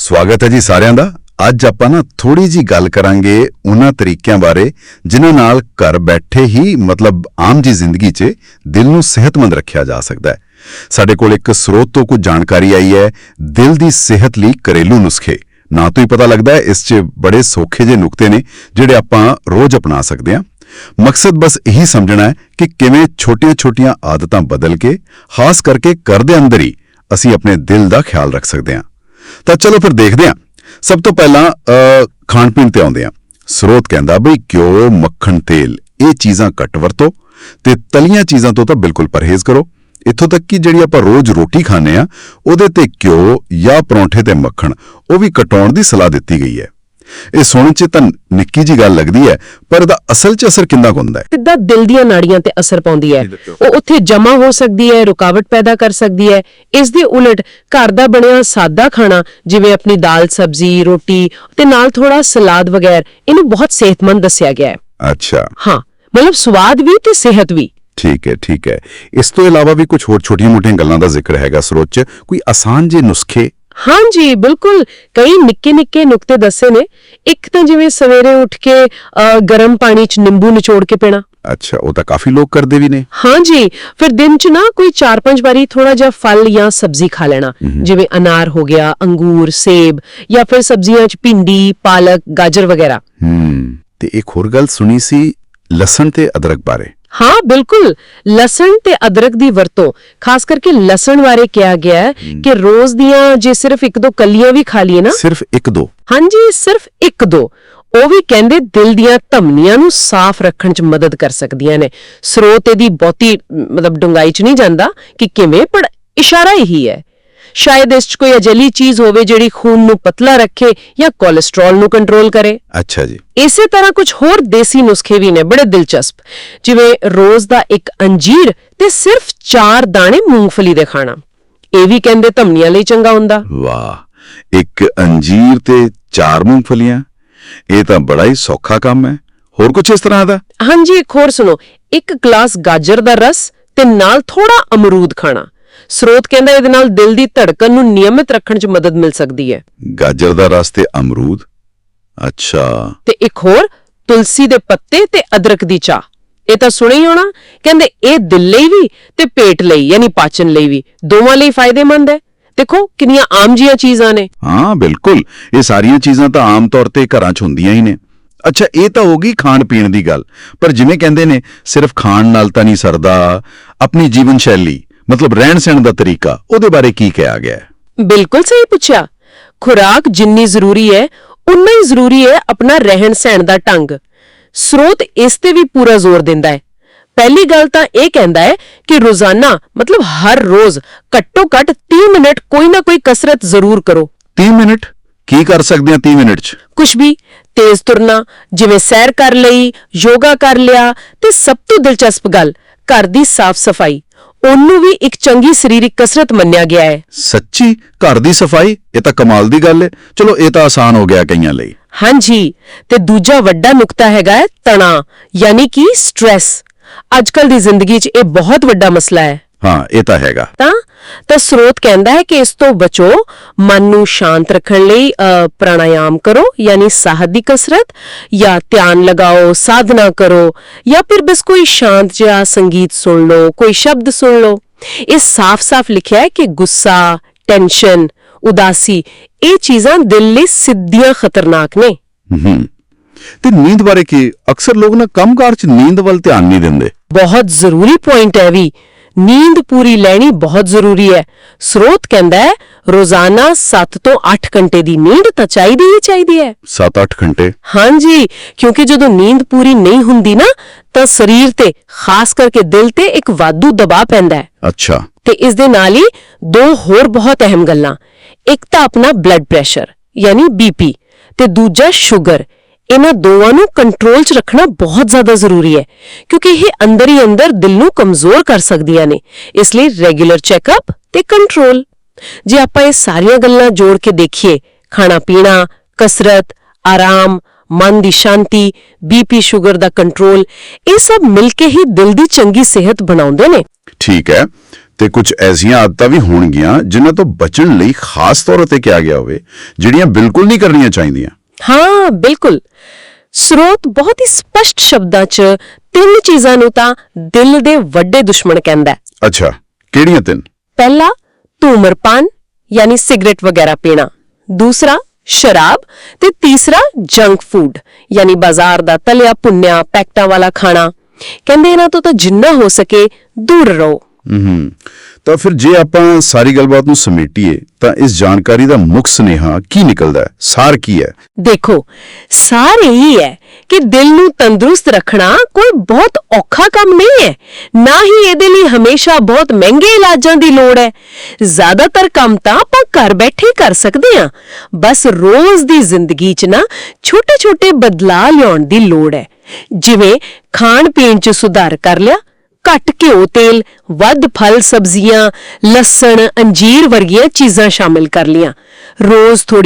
ਸਵਾਗਤ ਹੈ ਜੀ ਸਾਰਿਆਂ ਦਾ। ਅੱਜ ਆਪਾਂ ਨਾ ਥੋੜੀ ਜੀ ਗੱਲ ਕਰਾਂਗੇ ਉਹਨਾਂ ਤਰੀਕਿਆਂ ਬਾਰੇ ਜਿਨ੍ਹਾਂ ਨਾਲ ਘਰ ਬੈਠੇ ਹੀ ਮਤਲਬ ਆਮ ਜੀ ਜ਼ਿੰਦਗੀ 'ਚ ਦਿਲ ਨੂੰ ਸਿਹਤਮੰਦ ਰੱਖਿਆ ਜਾ ਸਕਦਾ ਹੈ। ਸਾਡੇ ਕੋਲ ਇੱਕ ਸਰੋਤ ਤੋਂ ਕੁਝ ਜਾਣਕਾਰੀ ਆਈ ਹੈ, ਦਿਲ ਦੀ ਸਿਹਤ ਲਈ ਘਰੇਲੂ ਨੁਸਖੇ। ਨਾ ਤੋਂ ਹੀ ਪਤਾ ਲੱਗਦਾ ਹੈ, ਇਸ 'ਚ ਬੜੇ ਸੌਖੇ ਜਿਹੇ ਨੁਕਤੇ ਨੇ, ਜਿਹੜੇ ਆਪਾਂ ਰੋਜ਼ ਅਪਣਾ ਸਕਦੇ ਹਾਂ। ਮਕਸਦ ਬਸ ਇਹੀ ਸਮਝਣਾ ਹੈ ਕਿ ਕਿਵੇਂ ਛੋਟੀਆਂ-ਛੋਟੀਆਂ ਆਦਤਾਂ ਬਦਲ ਕੇ, ਖਾਸ ਕਰਕੇ ਘਰ ਦੇ ਅੰਦਰ ਹੀ ਅਸੀਂ ਆਪਣੇ ਦਿਲ ਦਾ ਖਿਆਲ ਰੱਖ ਸਕਦੇ ਹਾਂ। ਤਾਂ ਚਲੋ ਫਿਰ ਦੇਖਦੇ ਹਾਂ। ਸਭ ਤੋਂ ਪਹਿਲਾਂ ਖਾਣ ਪੀਣ ਤੇ ਆਉਂਦੇ ਹਾਂ। ਸਰੋਤ ਕਹਿੰਦਾ ਬਈ ਘਿਓ, ਮੱਖਣ, ਤੇਲ, ਇਹ ਚੀਜ਼ਾਂ ਘੱਟ ਵਰਤੋ ਤੇ ਤਲੀਆਂ ਚੀਜ਼ਾਂ ਤੋਂ ਤਾਂ ਬਿਲਕੁਲ ਪਰਹੇਜ਼ ਕਰੋ। ਇੱਥੋਂ ਤੱਕ ਕਿ ਜਿਹੜੀ ਆਪਾਂ ਰੋਜ਼ ਰੋਟੀ ਖਾਂਦੇ ਆ ਉਹਦੇ ਤੇ ਘਿਓ ਜਾਂ ਪਰੌਂਠੇ ਤੇ ਮੱਖਣ, ਉਹ ਵੀ ਕਟਾਉਣ ਦੀ ਸਲਾਹ ਦਿੱਤੀ ਗਈ ਹੈ। ਇਹ ਸੁਣਨ 'ਚ ਤਾਂ ਨਿੱਕੀ ਜੀ ਗੱਲ ਲੱਗਦੀ ਹੈ ਪਰ ਇਹਦਾ ਅਸਲ 'ਚ ਅਸਰ ਕਿੰਨਾ ਹੁੰਦਾ ਹੈ? ਸਿੱਧਾ ਦਿਲ ਦੀਆਂ ਨਾੜੀਆਂ ਤੇ ਅਸਰ ਪਾਉਂਦੀ ਹੈ। ਉਹ ਉੱਥੇ ਜਮਾ ਹੋ ਸਕਦੀ ਹੈ ਰੁਕਾਵਟ ਪੈਦਾ ਕਰ ਸਕਦੀ ਹੈ। ਇਸ ਦੇ ਉਲਟ ਘਰ ਦਾ ਬਣਿਆ ਸਾਦਾ ਖਾਣਾ ਜਿਵੇਂ ਆਪਣੀ ਦਾਲ ਸਬਜ਼ੀ ਰੋਟੀ ਤੇ ਨਾਲ ਥੋੜਾ ਸਲਾਦ ਵਗੈਰ ਇਹਨੂੰ ਬਹੁਤ ਸਿਹਤਮੰਦ ਦੱਸਿਆ ਗਿਆ ਹੈ। ਅੱਛਾ। ਹਾਂ ਮਤਲਬ ਸਵਾਦ ਵੀ ਤੇ ਸਿਹਤ ਵੀ। ਠੀਕ ਹੈ ਠੀਕ ਹੈ। ਇਸ ਤੋਂ ਇਲਾਵਾ ਵੀ ਕੁਝ ਹੋਰ ਛੋਟੀਆਂ-ਮੋਟੀਆਂ ਗੱਲਾਂ ਦਾ ਜ਼ਿਕਰ ਹੈਗਾ ਸਰੋਤ 'ਚ। ਕੋਈ ਆਸਾਨ ਜੇ ਨੁਸਖੇ ਹਾਂਜੀ ਬਿਲਕੁਲ। ਕਈ ਨਿੱਕੇ ਨਿੱਕੇ ਨੁਕਤੇ ਦੱਸੇ ਨੇ। ਇੱਕ ਤਾਂ ਜਿਵੇਂ ਸਵੇਰੇ ਉੱਠ ਕੇ ਗਰਮ ਪਾਣੀ 'ਚ ਨਿੰਬੂ ਨਿਚੋੜ ਕੇ ਪੀਣਾ। ਅੱਛਾ ਉਹ ਤਾਂ ਕਾਫੀ ਲੋਕ ਕਰਦੇ ਵੀ ਨੇ। ਹਾਂਜੀ ਫਿਰ ਦਿਨ ਚ ਨਾ ਕੋਈ 4-5 ਵਾਰੀ ਥੋੜਾ ਜਿਹਾ ਫਲ ਜਾਂ ਸਬਜ਼ੀ ਖਾ ਲੈਣਾ। ਜਿਵੇਂ ਅਨਾਰ ਹੋ ਗਿਆ ਅੰਗੂਰ ਸੇਬ ਜਾਂ ਫਿਰ ਸਬਜ਼ੀਆਂ ਚ ਭਿੰਡੀ ਪਾਲਕ ਗਾਜਰ ਵਗੈਰਾ। ਹੂੰ ਤੇ ਇੱਕ ਹੋਰ ਗੱਲ ਸੁਣੀ ਸੀ ਲਸਣ ਤੇ ਅਦਰਕ ਬਾਰੇ। ਹਾਂ ਬਿਲਕੁਲ। ਲਸਣ ਤੇ ਅਦਰਕ ਦੀ ਵਰਤੋਂ ਖਾਸ ਕਰਕੇ ਲਸਣ ਬਾਰੇ ਕਿਹਾ ਗਿਆ ਹੈ ਕਿ ਰੋਜ਼ ਦੀਆਂ ਜੇ ਸਿਰਫ ਇੱਕ ਦੋ ਕਲੀਆਂ ਵੀ ਖਾ ਲਈਏ ਨਾ। ਸਿਰਫ ਇੱਕ ਦੋ? ਹਾਂਜੀ ਸਿਰਫ ਇੱਕ ਦੋ। ਉਹ ਵੀ ਕਹਿੰਦੇ ਦਿਲ ਦੀਆਂ ਧਮਨੀਆਂ ਨੂੰ ਸਾਫ਼ ਰੱਖਣ 'ਚ ਮਦਦ ਕਰ ਸਕਦੀਆਂ ਨੇ। ਸਰੋਤ ਇਹਦੀ ਬਹੁਤੀ ਮਤਲਬ ਡੁੰਗਾਈ 'ਚ ਨਹੀਂ ਜਾਂਦਾ ਕਿ ਕਿਵੇਂ ਪਰ ਇਸ਼ਾਰਾ ਇਹੀ ਹੈ। ਸ਼ਾਇਦ ਇਸ 'ਚ ਕੋਈ ਅਜਲੀ ਚੀਜ਼ ਹੋਵੇ ਜਿਹੜੀ ਖੂਨ ਨੂੰ ਪਤਲਾ ਰੱਖੇ ਜਾਂ ਕੋਲੇਸਟ੍ਰੋਲ ਨੂੰ ਕੰਟਰੋਲ ਕਰੇ। ਅੱਛਾ ਜੀ। ਇਸੇ ਤਰ੍ਹਾਂ ਕੁਝ ਹੋਰ ਦੇਸੀ ਨੁਸਖੇ ਵੀ ਨੇ ਬੜੇ ਦਿਲਚਸਪ। ਜਿਵੇਂ ਰੋਜ਼ ਦਾ ਇੱਕ ਅੰਜੀਰ ਤੇ ਸਿਰਫ 4 ਦਾਣੇ ਮੂੰਗਫਲੀ ਦੇ ਖਾਣਾ। ਇਹ ਵੀ ਕਹਿੰਦੇ ਧਮਨੀਆਂ ਲਈ ਚੰਗਾ ਹੁੰਦਾ। ਵਾਹ ਇੱਕ ਅੰਜੀਰ ਤੇ ਚਾਰ ਮੂੰਗਫਲੀਆਂ? ਇਹ ਤਾਂ ਬੜਾ ਹੀ ਸੌਖਾ ਕੰਮ ਹੈ। ਹੋਰ ਕੁਝ ਇਸ ਤਰ੍ਹਾਂ ਦਾ? ਹਾਂਜੀ ਇੱਕ ਹੋਰ ਸੁਣੋ। ਇੱਕ ਗਲਾਸ ਗਾਜਰ ਦਾ ਰਸ ਤੇ ਨਾਲ ਥੋੜਾ ਅਮਰੂਦ ਖਾਣਾ। ਸਰੋਤ ਕਹਿੰਦਾ ਇਹਦੇ ਨਾਲ ਦਿਲ ਦੀ ਧੜਕਨ ਨੂੰ ਨਿਯਮਿਤ ਰੱਖਣ 'ਚ ਮਦਦ ਮਿਲ ਸਕਦੀ ਹੈ। ਗਾਜਰ ਦਾ ਰਸ ਤੇ ਅਮਰੂਦ? ਅੱਛਾ। ਤੇ ਇੱਕ ਹੋਰ ਤੁਲਸੀ ਦੇ ਪੱਤੇ ਤੇ ਅਦਰਕ ਦੀ ਚਾਹ। ਇਹ ਤਾਂ ਸੁਣਿਆ ਹੀ ਹੋਣਾ। ਕਹਿੰਦੇ ਇਹ ਦਿਲ ਲਈ ਵੀ ਤੇ ਪੇਟ ਲਈ ਯਾਨੀ ਪਾਚਨ ਲਈ ਵੀ। ਦੋਵਾਂ ਲਈ ਫਾਇਦੇਮੰਦ ਹੈ। ਦੇਖੋ ਕਿੰਨੀਆਂ ਆਮ ਜੀਆਂ ਚੀਜ਼ਾਂ ਨੇ। ਹਾਂ ਬਿਲਕੁਲ। ਇਹ ਸਾਰੀਆਂ ਚੀਜ਼ਾਂ ਤਾਂ ਆਮ ਤੌਰ ਤੇ ਘਰਾਂ 'ਚ ਹੁੰਦੀਆਂ ਹੀ ਨੇ। ਅੱਛਾ ਇਹ ਤਾਂ ਹੋ ਗਈ ਖਾਣ ਪੀਣ ਦੀ ਗੱਲ। ਪਰ ਜਿਵੇਂ ਕਹਿੰਦੇ ਨੇ ਸਿਰਫ ਖਾਣ ਨਾਲ ਤਾਂ ਨਹੀਂ ਸਰਦਾ। ਆਪਣੀ ਜੀਵਨ ਸ਼ੈਲੀ। ਮਤਲਬ ਰਹਿਣ ਸਹਿਣ ਦਾ ਤਰੀਕਾ ਉਹਦੇ ਬਾਰੇ ਕੀ ਕਿਹਾ ਗਿਆ ਹੈ? ਬਿਲਕੁਲ ਸਹੀ ਪੁੱਛਿਆ। ਖੁਰਾਕ ਜਿੰਨੀ ਜ਼ਰੂਰੀ ਹੈ ਉਨਾ ਹੀ ਜ਼ਰੂਰੀ ਹੈ ਆਪਣਾ ਰਹਿਣ ਸਹਿਣ ਦਾ ਢੰਗ। ਸਰੋਤ ਇਸ ਤੇ ਵੀ ਪੂਰਾ ਜ਼ੋਰ ਦਿੰਦਾ ਹੈ। ਪਹਿਲੀ ਗੱਲ ਤਾਂ ਇਹ ਕਹਿੰਦਾ ਹੈ ਕਿ ਰੋਜ਼ਾਨਾ ਮਤਲਬ ਹਰ ਰੋਜ਼ ਘੱਟੋ ਘੱਟ 30 ਮਿੰਟ ਕੋਈ ਨਾ ਕੋਈ ਕਸਰਤ ਜ਼ਰੂਰ ਕਰੋ। 30 ਮਿੰਟ? ਕੀ ਕਰ ਸਕਦੇ ਹਾਂ 30 ਮਿੰਟ 'ਚ? ਕੁਝ ਵੀ ਤੇਜ਼ ਤੁਰਨਾ ਜਿਵੇਂ ਸੈਰ ਕਰ ਲਈ ਯੋਗਾ ਕਰ ਲਿਆ ਤੇ ਸਭ ਤੋਂ ਦਿਲਚਸਪ ਗੱਲ ਘਰ ਦੀ ਸਾਫ਼ ਸਫ਼ਾਈ। ਉਹਨੂੰ ਵੀ ਇੱਕ ਚੰਗੀ ਸਰੀਰਕ ਕਸਰਤ ਮੰਨਿਆ ਗਿਆ ਹੈ। ਸੱਚੀ ਘਰ ਦੀ ਸਫ਼ਾਈ ਇਹ ਤਾਂ ਕਮਾਲ ਦੀ ਗੱਲ ਹੈ। ਚਲੋ ਇਹ ਤਾਂ ਆਸਾਨ ਹੋ ਗਿਆ ਕਈਆਂ ਲਈ। ਹਾਂਜੀ ਤੇ ਦੂਜਾ ਵੱਡਾ ਨੁਕਤਾ ਹੈਗਾ ਹੈ ਤਣਾਅ ਯਾਨੀ ਕਿ ਸਟ्रेस ਅੱਜਕੱਲ ਦੀ ਜ਼ਿੰਦਗੀ 'ਚ ਇਹ ਬਹੁਤ ਵੱਡਾ ਮਸਲਾ ਹੈ। ਹਾਂ ਇਹ ਤਾਂ ਹੈਗਾ। ਤਾਂ ਤਾਂ ਸਰੋਤ ਕਹਿੰਦਾ ਹੈ ਕਿ ਇਸ ਤੋਂ ਬਚੋ ਮਨ ਨੂੰ ਸ਼ਾਂਤ ਰੱਖਣ ਲਈ ਪ੍ਰਾਣਾਯਾਮ ਕਰੋ ਯਾਨੀ ਸਾਹ ਦੀ ਕਸਰਤ ਜਾਂ ਧਿਆਨ ਲਗਾਓ ਸਾਧਨਾ ਕਰੋ ਜਾਂ ਫਿਰ ਬਸ ਕੋਈ ਸ਼ਾਂਤ ਜਿਹਾ ਸੰਗੀਤ ਸੁਣ ਲਓ ਕੋਈ ਸ਼ਬਦ ਸੁਣ ਲਓ। ਇਹ ਸਾਫ਼-ਸਾਫ਼ ਲਿਖਿਆ ਹੈ ਕਿ ਗੁੱਸਾ ਟੈਨਸ਼ਨ ਉਦਾਸੀ ਇਹ ਚੀਜ਼ਾਂ ਦਿਲ ਲਈ ਸਿੱਧੀਆਂ ਖਤਰਨਾਕ ਨੇ। ਹੂੰ। ਤੇ ਨੀਂਦ ਬਾਰੇ ਕੀ? ਅਕਸਰ ਲੋਕ ਨਾ ਕੰਮਕਾਰ 'ਚ ਨੀਂਦ ਵੱਲ ਧਿਆਨ ਨਹੀਂ ਦਿੰਦੇ। ਬਹੁਤ ਜ਼ਰੂਰੀ ਪੁਆਇੰਟ ਹੈ ਵੀ। ਨੀਂਦ ਪੂਰੀ ਲੈਣੀ ਬਹੁਤ ਜ਼ਰੂਰੀ ਹੈ। ਸਰੋਤ ਕਹਿੰਦਾ ਹੈ ਰੋਜ਼ਾਨਾ 7 ਤੋਂ 8 ਘੰਟੇ ਦੀ ਨੀਂਦ ਤਾਂ ਚਾਹੀਦੀ ਹੀ ਚਾਹੀਦੀ ਹੈ। 7-8 ਘੰਟੇ। ਹਾਂਜੀ ਕਿਉਂਕਿ ਜਦੋਂ ਨੀਂਦ ਪੂਰੀ ਨਹੀਂ ਹੁੰਦੀ ਨਾ ਤਾਂ ਸਰੀਰ ਤੇ ਖਾਸ ਕਰਕੇ ਦਿਲ ਤੇ ਇੱਕ ਵਾਧੂ ਦਬਾਅ ਪੈਂਦਾ ਹੈ। ਅੱਛਾ। ਤੇ ਇਸ ਦੇ ਨਾਲ ਹੀ ਦੋ ਹੋਰ ਬਹੁਤ ਅਹਿਮ ਗੱਲਾਂ। ਇੱਕ ਤਾਂ ਆਪਣਾ ਬਲੱਡ ਪ੍ਰੈਸ਼ਰ ਯਾਨੀ ਬੀਪੀ ਤੇ ਦੂਜਾ ਸ਼ੂਗਰ ਇਹਨਾਂ ਦੋਵਾਂ ਨੂੰ ਕੰਟਰੋਲ 'ਚ ਰੱਖਣਾ ਬਹੁਤ ਜ਼ਿਆਦਾ ਜ਼ਰੂਰੀ ਹੈ ਕਿਉਂਕਿ ਇਹ ਅੰਦਰ ਹੀ ਅੰਦਰ ਦਿਲ ਨੂੰ ਕਮਜ਼ੋਰ ਕਰ ਸਕਦੀਆਂ ਨੇ ਇਸ ਲਈ ਰੈਗੂਲਰ ਚੈੱਕਅਪ ਤੇ ਕੰਟਰੋਲ ਜੇ ਆਪਾਂ ਇਹ ਸਾਰੀਆਂ ਗੱਲਾਂ ਜੋੜ ਕੇ ਦੇਖੀਏ ਖਾਣਾ ਪੀਣਾ ਕਸਰਤ ਆਰਾਮ ਮਨ ਦੀ ਸ਼ਾਂਤੀ ਬੀਪੀ ਸ਼ੂਗਰ ਦਾ ਕੰਟਰੋਲ ਇਹ ਸਭ ਮਿਲ ਕੇ ਹੀ ਦਿਲ ਦੀ ਚੰਗੀ ਸਿਹਤ ਬਣਾਉਂਦੇ ਨੇ। ਠੀਕ ਹੈ ਤੇ ਕੁਝ ਐਸੀਆਂ ਆਦਤਾਂ ਵੀ ਹੋਣਗੀਆਂ ਜਿਨ੍ਹਾਂ ਤੋਂ ਬਚਣ ਲਈ ਖਾਸ ਤੌਰ ਤੇ ਕਿਹਾ ਗਿਆ ਹੋਵੇ ਜਿਹੜੀਆਂ ਬਿਲਕੁਲ ਨਹੀਂ ਕਰਨੀਆਂ ਚਾਹੀਦੀਆਂ। ਹਾਂ ਬਿਲਕੁਲ। ਸਰੋਤ ਬਹੁਤ ਹੀ ਸਪਸ਼ਟ ਸ਼ਬਦਾਂ 'ਚ ਤਿੰਨ ਚੀਜ਼ਾਂ ਨੂੰ ਤਾਂ ਦਿਲ ਦੇ ਵੱਡੇ ਦੁਸ਼ਮਣ ਕਹਿੰਦਾ ਹੈ। ਅੱਛਾ ਕਿਹੜੀਆਂ ਤਿੰਨ? ਪਹਿਲਾ ਧੂਮਰਪਾਨ ਯਾਨੀ ਸਿਗਰਟ ਵਗੈਰਾ ਪੀਣਾ। ਦੂਸਰਾ ਸ਼ਰਾਬ ਤੇ ਤੀਸਰਾ ਜੰਕ ਫੂਡ ਯਾਨੀ ਬਾਜ਼ਾਰ ਦਾ ਤਲਿਆ ਭੁੰਨਿਆ ਪੈਕਟਾਂ ਵਾਲਾ ਖਾਣਾ। ਕਹਿੰਦੇ ਇਹਨਾਂ ਤੋਂ ਤਾਂ ਜਿੰਨਾ ਹੋ ਸਕੇ ਦੂਰ ਰਹੋ। ਹੂੰ। ਤਾਂ ਫਿਰ ਜੇ ਆਪਾਂ ਸਾਰੀ ਗੱਲਬਾਤ ਨੂੰ ਸਮੇਟੀਏ, ਤਾਂ ਇਸ ਜਾਣਕਾਰੀ ਦਾ ਮੁੱਖ ਸੁਨੇਹਾ ਕੀ ਨਿਕਲਦਾ ਹੈ? ਸਾਰ ਕੀ ਹੈ? ਦੇਖੋ, ਸਾਰ ਇਹੀ ਹੈ ਕਿ ਦਿਲ ਨੂੰ ਤੰਦਰੁਸਤ ਰੱਖਣਾ ਕੋਈ ਬਹੁਤ ਔਖਾ ਕੰਮ ਨਹੀਂ ਹੈ। ਨਾ ਹੀ ਇਹਦੇ ਲਈ ਹਮੇਸ਼ਾ ਬਹੁਤ ਮਹਿੰਗੇ ਇਲਾਜਾਂ ਦੀ ਲੋੜ ਹੈ। ਜ਼ਿਆਦਾਤਰ ਕੰਮ ਤਾਂ ਆਪਾਂ ਘਰ ਬੈਠੇ ਕਰ ਸਕਦੇ ਹਾਂ। ਬਸ ਰੋਜ਼ ਦੀ ਜ਼ਿੰਦਗੀ 'ਚ ਨਾ ਛੋਟੇ-ਛੋਟੇ ਬਦਲਾਅ ਲਿਆਉਣ ਦੀ ਲੋੜ ਹੈ। ਜਿਵੇਂ ਖਾਣ ਪੀਣ 'ਚ ਸੁਧਾਰ ਕਰ ਲਿਆ ਘੱਟ ਘਿਓ, ਤੇਲ, ਵੱਧ ਫਲ, ਸਬਜ਼ੀਆਂ, ਲਸਣ, ਅੰਜੀਰ ਵਰਗੀਆਂ ਚੀਜ਼ਾਂ ਸ਼ਾਮਿਲ ਕਰ ਲੀਆਂ। ਰੋਜ਼ ਥੋੜੀ